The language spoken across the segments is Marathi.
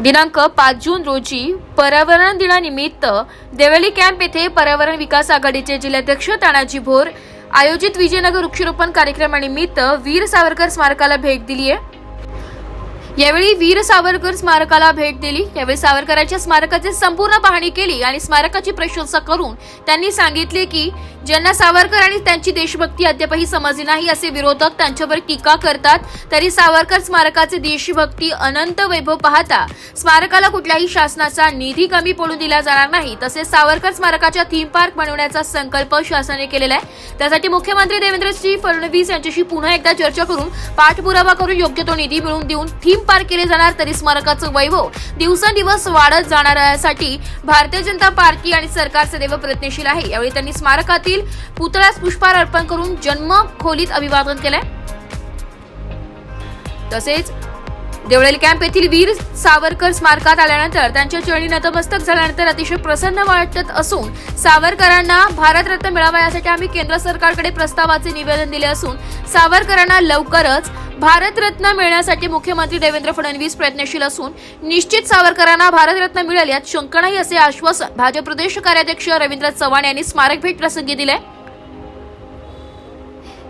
दिनांक पाच जून रोजी पर्यावरण दिनानिमित्त देवळी कॅम्प येथे पर्यावरण विकास आघाडीचे जिल्हाध्यक्ष तानाजी भोर आयोजित विजयनगर वृक्षरोपण कार्यक्रमानिमित्त वीर सावरकर स्मारकाला भेट दिली आहे यावेळी वीर सावरकर स्मारकाला भेट दिली. यावेळी सावरकरांच्या स्मारकाची संपूर्ण पाहणी केली आणि स्मारकाची प्रशंसा करून त्यांनी सांगितले की ज्यांना सावरकर आणि त्यांची देशभक्ती अद्यापही समजली नाही असे विरोधक त्यांच्यावर टीका करतात तरी सावरकर स्मारकाचे देशभक्ती अनंत वैभव पाहता स्मारकाला कुठल्याही शासनाचा निधी कमी पडून दिला जाणार नाही. तसेच सावरकर स्मारकाच्या थीम पार्क बनवण्याचा संकल्प शासनाने केलेला आहे. त्यासाठी मुख्यमंत्री देवेंद्रजी फडणवीस यांच्याशी पुन्हा एकदा चर्चा करून पाठपुरावा करून योग्य तो निधी मिळवून देऊन थीम मोहीम पार केली जाणार तरी स्मारकाचं वैभव दिवसेंदिवस वाढत जाणाऱ्यासाठी भारतीय जनता पार्टी आणि सरकार सदैव प्रयत्नशील आहे. यावेळी त्यांनी स्मारकातील पुतळ्यास पुष्पहार अर्पण करून जन्म खोलीत अभिवादन केलंय. तसेच देवळेल कॅम्प येथील वीर सावरकर स्मारकात आल्यानंतर त्यांच्या चरणी नतमस्तक झाल्यानंतर अतिशय प्रसन्न वाटत असून सावरकरांना भारतरत्न मिळावा यासाठी आम्ही केंद्र सरकारकडे प्रस्तावाचे निवेदन दिले असून सावरकरांना लवकरच भारतरत्न मिळण्यासाठी मुख्यमंत्री देवेंद्र फडणवीस प्रयत्नशील असून निश्चित सावरकरांना भारतरत्न मिळेल यात शंका नाही असे आश्वासन भाजप प्रदेश कार्याध्यक्ष रवींद्र चव्हाण यांनी स्मारक भेट प्रसंगी दिले.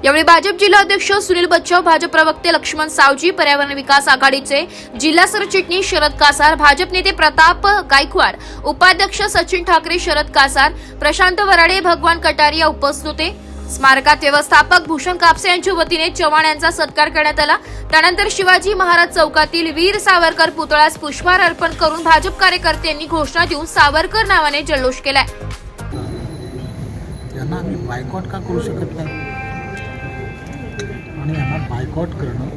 यावेळी भाजप जिल्हा अध्यक्ष सुनील बच्चाव भाजप प्रवक्ते लक्ष्मण सावजी पर्यावरण विकास आघाडीचे जिल्हा सरचिटणीस शरद कासार भाजप नेते प्रताप गायकवाड उपाध्यक्ष सचिन ठाकरे शरद कासार प्रशांत वराडे भगवान कटारिया उपस्थित होते. स्मारकात व्यवस्थापक भूषण कापसे यांच्या वतीने चव्हाण यांचा सत्कार करण्यात आला. त्यानंतर शिवाजी महाराज चौकातील वीर सावरकर पुतळ्यास पुष्पहार अर्पण करून भाजप कार्यकर्त्यांनी घोषणा देऊन सावरकर नावाने जल्लोष केलाय. यांना आम्ही बायकॉट का करू शकत नाही? आणि यांना बायकॉट करणं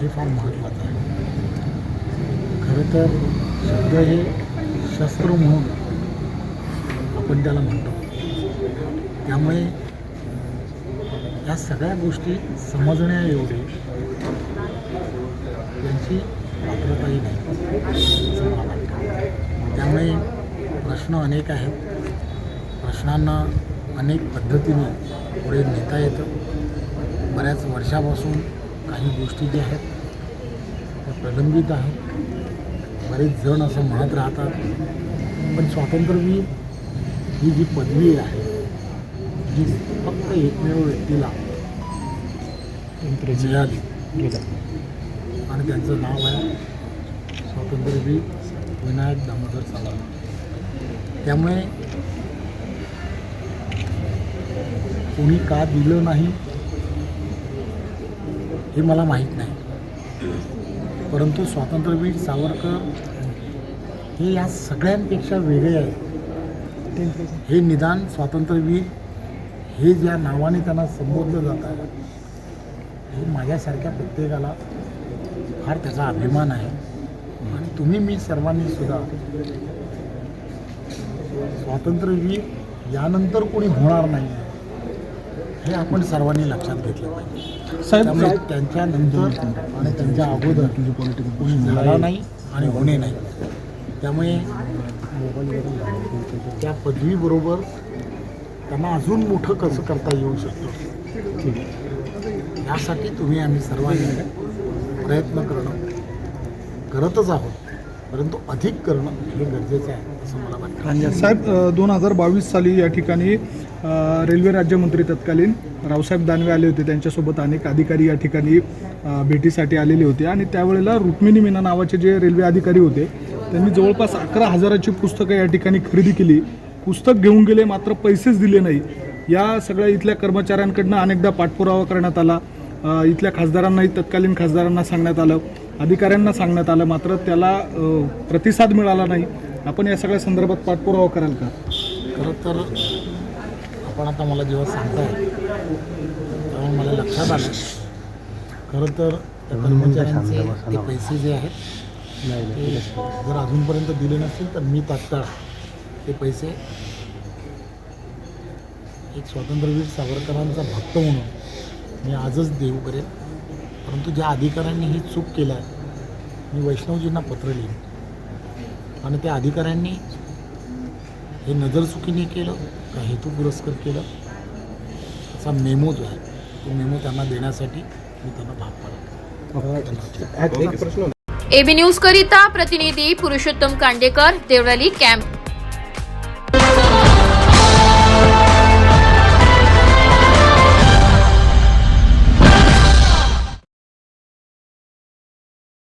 हे फार महत्त्वाचं आहे. खरं तर शब्द हे शस्त्र म्हणून आपण त्याला म्हणतो. त्यामुळे या सगळ्या गोष्टी समजण्या एवढे त्यांची पात्रताही नाही. त्यामुळे प्रश्न अनेक आहेत. प्रश्नांना अनेक पद्धतीने पुढे नेता येतं. बऱ्याच वर्षापासून काही गोष्टी ज्या आहेत त्या प्रलंबित आहेत. बरेच जण असं म्हणत राहतात पण स्वातंत्र्यवीर ही जी पदवी आहे जी फक्त एकमेव व्यक्तीला मिळाली. आणि त्यांचं नाव आहे स्वातंत्र्यवीर विनायक दामोदर सावरकर त्यामुळे कोणी का दिलं नाही हे मला माहीत नाही. परंतु स्वातंत्र्यवीर सावरकर हे या सगळ्यांपेक्षा वेगळे आहे हे निदान स्वातंत्र्यवीर हे ज्या नावाने त्यांना संबोधलं जात आहे हे माझ्यासारख्या प्रत्येकाला फार त्याचा अभिमान आहे. आणि तुम्ही मी सर्वांनी सुद्धा स्वातंत्र्यवीर यानंतर कोणी होणार नाही हे आपण सर्वांनी लक्षात घेतलं पाहिजे. त्यामुळे त्यांच्या नंतर आणि त्यांच्या अगोदर कोणी झाला नाही आणि होणे नाही. त्यामुळे त्या पदवीबरोबर त्यांना अजून मोठं कसं करता येऊ शकतं? यासाठी तुम्ही आम्ही सर्वांनी प्रयत्न करणं करतच आहोत. परंतु अधिक करणं हे गरजेचं आहे असं मला वाटतं. साहेब दोन हजार बावीस साली या ठिकाणी रेल्वे राज्यमंत्री तत्कालीन रावसाहेब दानवे आले होते. त्यांच्यासोबत अनेक अधिकारी या ठिकाणी भेटीसाठी आलेले होते. आणि त्यावेळेला रुक्मिणी मीना नावाचे जे रेल्वे अधिकारी होते त्यांनी जवळपास अकरा हजाराची पुस्तकं या ठिकाणी खरेदी केली. पुस्तक घेऊन गेले मात्र पैसेच दिले नाही. या सगळ्या इथल्या कर्मचाऱ्यांकडनं अनेकदा पाठपुरावा करण्यात आला. इथल्या खासदारांनाही तत्कालीन खासदारांना सांगण्यात आलं. अधिकाऱ्यांना सांगण्यात आलं मात्र त्याला प्रतिसाद मिळाला नाही. आपण या सगळ्या संदर्भात पाठपुरावा कराल का? खरं तर आपण आता मला जेव्हा सांगताय तेव्हा मला लक्षात आलं. खरं तर त्या कर्मचाऱ्यांचे पैसे जे आहेत ते जर अजूनपर्यंत दिले नसतील तर मी तात्काळ ते पैसे एक स्वातंत्र्यवीर सावरकरांचा भक्त म्हणून मी आजच देऊ करेन. परंतु ज्या अधिकाऱ्यांनी ही चूक केल्या मी वैष्णवजींना पत्र लिहिलं आणि त्या अधिकाऱ्यांनी हे नजरचुकीने केलं का हेतू पुरस्कर केलं असा मेमो जो आहे तो मेमो त्यांना देण्यासाठी मी त्यांना भाग पाडतो एक प्रश्न एबी न्यूज करिता प्रतिनिधी पुरुषोत्तम कांडेकर देवळाली कॅम्प